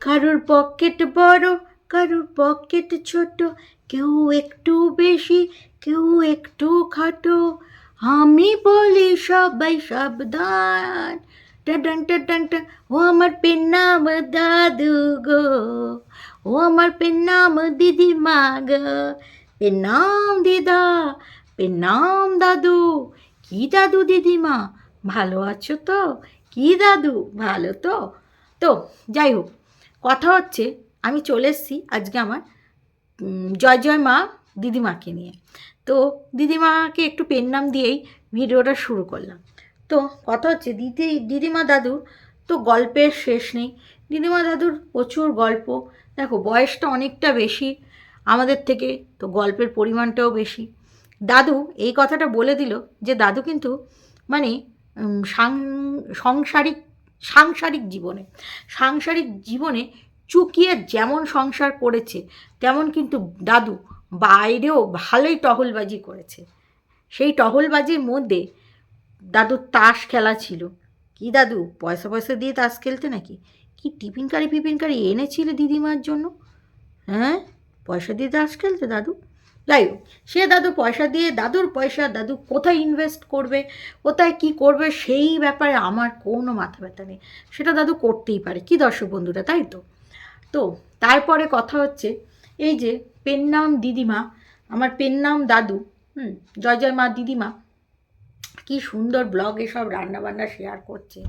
কারোর পকেট বড়, কারোর পকেট ছোট, কেউ একটু বেশি, কেউ একটু খাটো। আমি বলি সবাই সাবধান। টাডান টাডান টা ও আমার পেন নাম দাদু গো। ও আমার পেন নাম দিদিমা গো। পেন নাম দিদা, পেন নাম দাদু। কি দাদু দিদিমা ভালো আছো তো? কি দাদু? ভালো তো? তো, যাই হোক। কথা হচ্ছে, আমি চলে এসেছি আজকে আমার জয় জয় মা দিদিমাকে নিয়ে। তো দিদিমাকে একটু পেন নাম দিয়েই ভিডিওটা শুরু করলাম। তো কথা হচ্ছে, দিদি, দিদিমা দাদু তো গল্পের শেষ নেই। দিদিমা দাদুর প্রচুর গল্প। দেখো, বয়সটা অনেকটা বেশি, আমাদের থেকে তো গল্পের পরিমাণটাও বেশি। দাদু এই কথাটা বলে দিল যে, দাদু কিন্তু মানে সাং- সাংসারিক সাংসারিক জীবনে। সাংসারিক জীবনে চুকিয়ে যেমন সংসার করেছে, তেমন কিন্তু দাদু বাইরেও ভালোই টহলবাজি করেছে। সেই টহলবাজির মধ্যে দাদুর তাস খেলা ছিল। কি দাদু, পয়সা পয়সা দিয়ে তাস খেলতে নাকি? কি টিফিন কারি ফিফিন কারি এনেছিলে দিদিমার জন্য? হ্যাঁ? পয়সা দিয়ে তাস খেলতে দাদু? যাই হোক, সে দাদু পয়সা দিয়ে, দাদুর পয়সা, দাদু কোথায় ইনভেস্ট করবে, কোথায় কি করবে, সেই ব্যাপারে আমার কোনো মাথা ব্যথা নেই। সেটা দাদু করতেই পারে, কি দর্শক বন্ধুরা, তাই তো? তো তারপরে কথা হচ্ছে, এই যে পেন নাম দিদিমা, আমার পেন নাম দাদু, হুম জয় জয় মা দিদিমা, কি সুন্দর ব্লগে সব রান্নাবান্না শেয়ার করছে।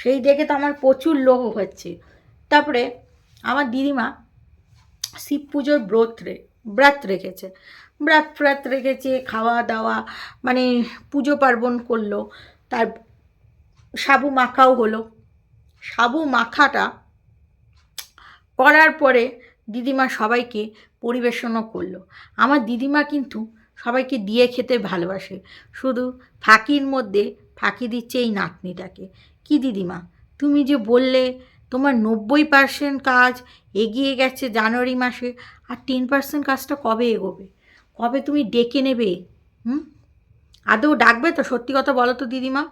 সেই দেখে তো আমার প্রচুর লোভ হচ্ছে। তারপরে আমার দিদিমা শিব পুজোর ব্রত রে, ব্রাত রেখেছে। ব্রাত ফ্রাত রেখেছে খাওয়া দাওয়া মানে পুজো পার্বণ করল। তার সাবু মাখাও হলো। সাবু মাখাটা করার পরে দিদিমা সবাইকে পরিবেশনও করল। আমার দিদিমা কিন্তু সবাইকে দিয়ে খেতে ভালোবাসে। শুধু ফাঁকির মধ্যে ফাঁকি দিচ্ছে এই নাতনিটাকে। কি দিদিমা, তুমি যে বললে তোমার নব্বই পার্সেন্ট কাজ এগিয়ে গেছে জানুয়ারি মাসে, আর টেন পার্সেন্ট কাজটা কবে এগোবে? কবে তুমি ডেকে নেবে? হুম? আদৌ ডাকবে তো? সত্যি কথা বলো তো, দিদিমা।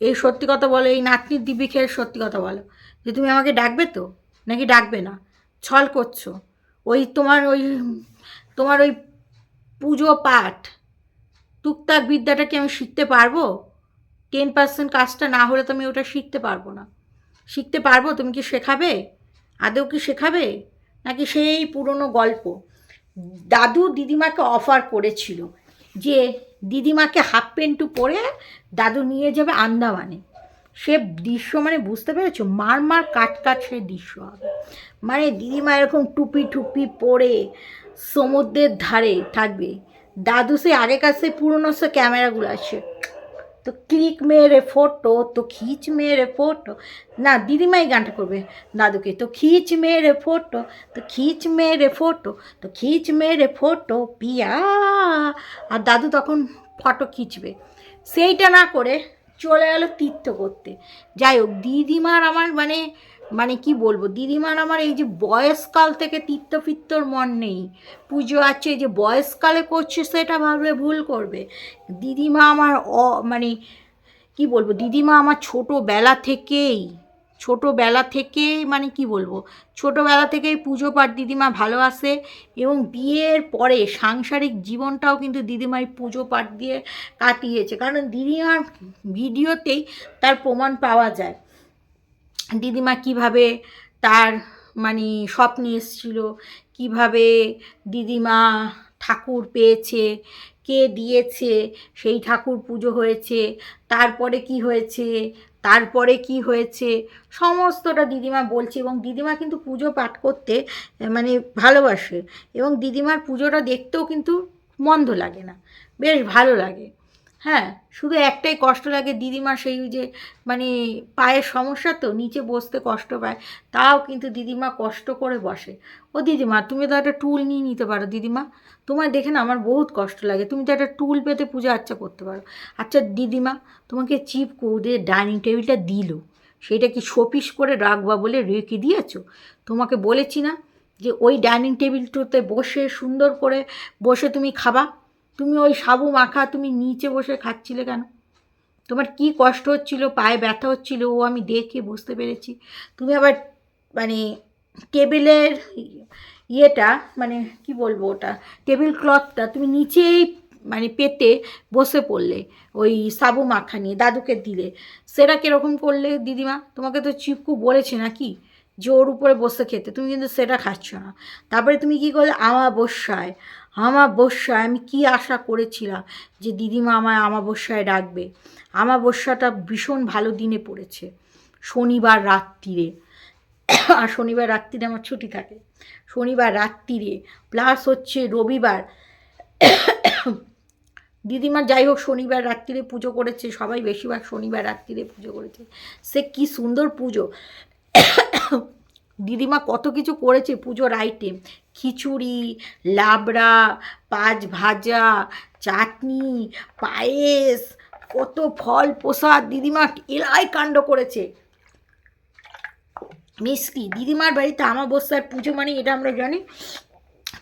এই সত্যি কথা বলো, এই নাতনির দিব্যি খেয়ে সত্যি কথা বলো। যে তুমি আমাকে ডাকবে তো? নাকি ডাকবে না? ছল করছ। ওই তোমার ওই তোমার ওই পুজো পাঠ, টুকটাক বিদ্যাটা কি আমি শিখতে পারব? টেন পার্সেন্ট কাজটা না হলে তো আমি ওটা শিখতে পারব না। শিখতে পারব? তুমি কি শেখাবে? আদৌ কি শেখাবে? নাকি সেই পুরনো গল্প? দাদু দিদিমাকে অফার করেছিল যে দিদিমাকে হাফ প্যান্টু পরে দাদু নিয়ে যাবে আন্দামানে। সে দৃশ্য মানে বুঝতে পেরেছ? মার মার কাট কাট সে দৃশ্য হবে। মানে দিদিমা এরকম টুপি টুপি পরে সমুদ্রের ধারে থাকবে। দাদু সে আগেকার সে পুরনো সে ক্যামেরাগুলো আছে। তো ক্লিক মেরে ফটো তো খিচ মেরে ফটো না, দিদিমাই গানটা করবে, দাদুকে। তো খিচ মেরে ফটো তো খিচ মেরে ফটো তো খিচ মেরে ফটো পিয়া। আর দাদু তখন ফটো খিচবে। সেইটা না করে চলে গেলো তীর্থ করতে। যাই হোক, দিদিমার আমার মানে মানে কি বলব? দিদিমার আমার এই যে বয়সকাল থেকে তীর্থ ফিত্তর মন নেই। পুজো আছে, যে বয়সকালে করছে সেটা ভাবলে ভুল করবে। দিদিমা আমার অ মানে কি বলব? দিদিমা আমার ছোটোবেলা থেকেই ছোটোবেলা থেকেই মানে কি বলব? ছোটোবেলা থেকেই পুজো পাঠ দিদিমা ভালোবাসে এবং বিয়ের পরে সাংসারিক জীবনটাও কিন্তু দিদিমা পুজো পাঠ দিয়ে কাটিয়েছে। কারণ দিদিমার ভিডিওতেই তার প্রমাণ পাওয়া যায়। দিদিমা কীভাবে তার মানে স্বপ্নে এসেছিল, কীভাবে দিদিমা ঠাকুর পেয়েছে, কে দিয়েছে, সেই ঠাকুর পুজো হয়েছে, তারপরে কি হয়েছে, তারপরে কি হয়েছে, সমস্তটা দিদিমা বলছে এবং দিদিমা কিন্তু পুজো পাঠ করতে মানে ভালোবাসে এবং দিদিমার পুজোটা দেখতেও কিন্তু মন্দ লাগে না, বেশ ভালো লাগে। হ্যাঁ শুধু একটাই কষ্ট লাগে দিদিমা সেই যে মানে পায়ের সমস্যা তো, নিচে বসতে কষ্ট পায়, তাও কিন্তু দিদিমা কষ্ট করে বসে। ও দিদিমা, তুমি তো একটা টুল নিয়ে নিতে পারো দিদিমা। তোমার দেখে না আমার বহুত কষ্ট লাগে, তুমি তো একটা টুল পেতে পূজা আচ্ছা করতে পারো। আচ্ছা দিদিমা, তোমাকে চিপ করে ডাইনিং টেবিলটা দিল, সেটা কি শোপিস করে রাখবা বলে রেখে দিয়েছ? তোমাকে বলেছি না যে ওই ডাইনিং টেবিলটাতে বসে সুন্দর করে বসে তুমি খাবা? তুমি ওই সাবু মাখা তুমি নিচে বসে খাচ্ছিলে কেন? তোমার কি কষ্ট হচ্ছিল? পায়ে ব্যথা হচ্ছিল? ও আমি দেখে বুঝতে পেরেছি। তুমি আবার মানে টেবিলের ইয়েটা মানে কি বলব ওটা? টেবিল ক্লথটা তুমি নিচেই মানে পেতে বসে পড়লে ওই সাবু মাখা নিয়ে, দাদুকে দিলে। সেটা কীরকম করলে দিদিমা? তোমাকে তো চিপকু বলেছে নাকি? ওর উপরে বসে খেতে, তুমি কিন্তু সেটা খাচ্ছ না। তারপরে তুমি কি করলে? আমাবস্যায় আমাবস্যায় আমি কি আশা করেছিলাম যে দিদিমা আমায় আমাবস্যায় ডাকবে? আমাবস্যাটা ভীষণ ভালো দিনে পড়েছে, শনিবার রাত্রিরে। আর শনিবার রাত্রিরে আমার ছুটি থাকে। শনিবার রাত্রিরে প্লাস হচ্ছে রবিবার। দিদিমা যাই হোক, শনিবার রাত্রিরে পুজো করেছে, সবাই বেশিরভাগ শনিবার রাত্রিরে পুজো করেছে। সে কি সুন্দর পুজো। দিদিমা কত কিছু করেছে পুজোর আইটেম খিচুড়ি, লাবড়া, পাঁচ ভাজা, চাটনি, পায়েস, কত ফল প্রসাদ দিদিমা এলাই কাণ্ড করেছে। মিষ্টি দিদিমার বাড়িতে আমাবস্যার পুজো মানে এটা আমরা জানি,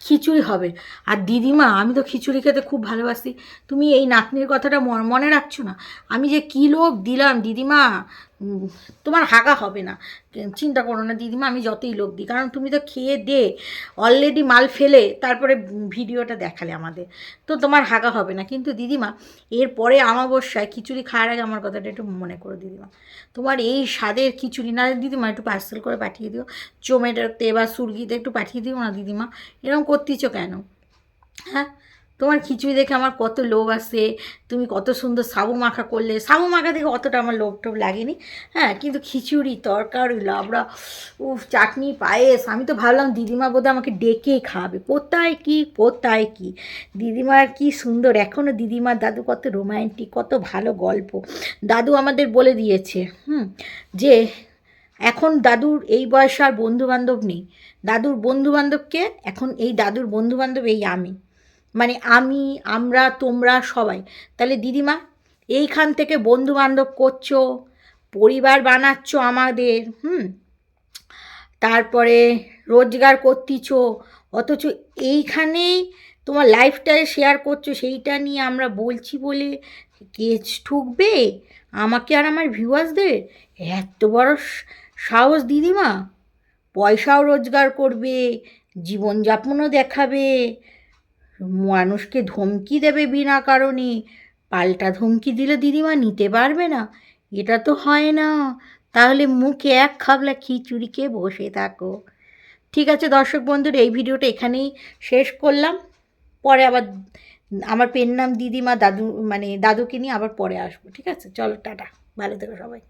খিচুড়ি হবে। আর দিদিমা, আমি তো খিচুড়ি খেতে খুব ভালোবাসি। তুমি এই নাতনির কথাটা মন- রাখছো না? আমি যে কী লোভ দিলাম দিদিমা তোমার হাগা হবে না। চিন্তা করো না, দিদিমা, আমি যতই লোক দিই, কারণ তুমি তো খেয়ে দে অলরেডি মাল ফেলে, তারপরে ভিডিওটা দেখালে আমাদের। তো তোমার হাগা হবে না। কিন্তু দিদিমা, এরপরে আমাবস্যায় খিচুড়ি খাওয়ার আগে আমার কথাটা একটু মনে করো দিদিমা। তোমার এই স্বাদের খিচুড়ি, না দিদিমা একটু পার্সেল করে পাঠিয়ে দিও। জোম্যাটোতে বা সুরগিতে একটু পাঠিয়ে দিও না দিদিমা। এরকম করতেছো কেন? হ্যাঁ? তোমার খিচুড়ি দেখে আমার কত লোভ আসে তুমি কত সুন্দর সাবু মাখা করলে। সাবু মাখা দেখে অতটা আমার লোভ টোভ লাগেনি। হ্যাঁ কিন্তু খিচুড়ি, তরকারি, লাবড়া, উফ, চাটনি, পায়েস, আমি তো ভাবলাম দিদিমা বোধহয় আমাকে ডেকে খাওয়াবে কোথায় কি কোথায় কি? দিদিমার কি সুন্দর এখনও দিদিমার দাদু কত রোমান্টিক, কত ভালো গল্প। দাদু আমাদের বলে দিয়েছে, হুম, যে এখন দাদুর এই বয়সে আর বন্ধুবান্ধব নেই। দাদুর বন্ধুবান্ধবকে এখন এই দাদুর বন্ধুবান্ধব এই আমি। মানে আমি, আমরা, তোমরা সবাই। তাহলে দিদিমা, এইখান থেকে বন্ধু বান্ধব করছ, পরিবার বানাচ্ছ আমাদের, হুম? তারপরে রোজগার করতেছ, অথচ এইখানেই তোমার লাইফস্টাইল শেয়ার করছ, সেইটা নিয়ে আমরা বলছি বলে কেস ঠুকবে? আমাকে আর আমার ভিউয়ার্সদের এত বড় সাহস দিদিমা? পয়সাও রোজগার করবে, জীবনযাপনও দেখাবে মানুষকে ধমকি দেবে বিনা কারণে। পাল্টা ধমকি দিলে দিদিমা নিতে পারবে না। এটা তো হয় না। তাহলে মুখে এক খাবলা খিচুড়িকে বসে থাকো। ঠিক আছে দর্শক বন্ধুরা, এই ভিডিওটা এখানেই শেষ করলাম। পরে আবার আমার পেন নাম দিদিমা দাদু মানে দাদুকে নিয়ে আবার পরে আসব। ঠিক আছে? চলো, টাটা। ভালো থেকো সবাই।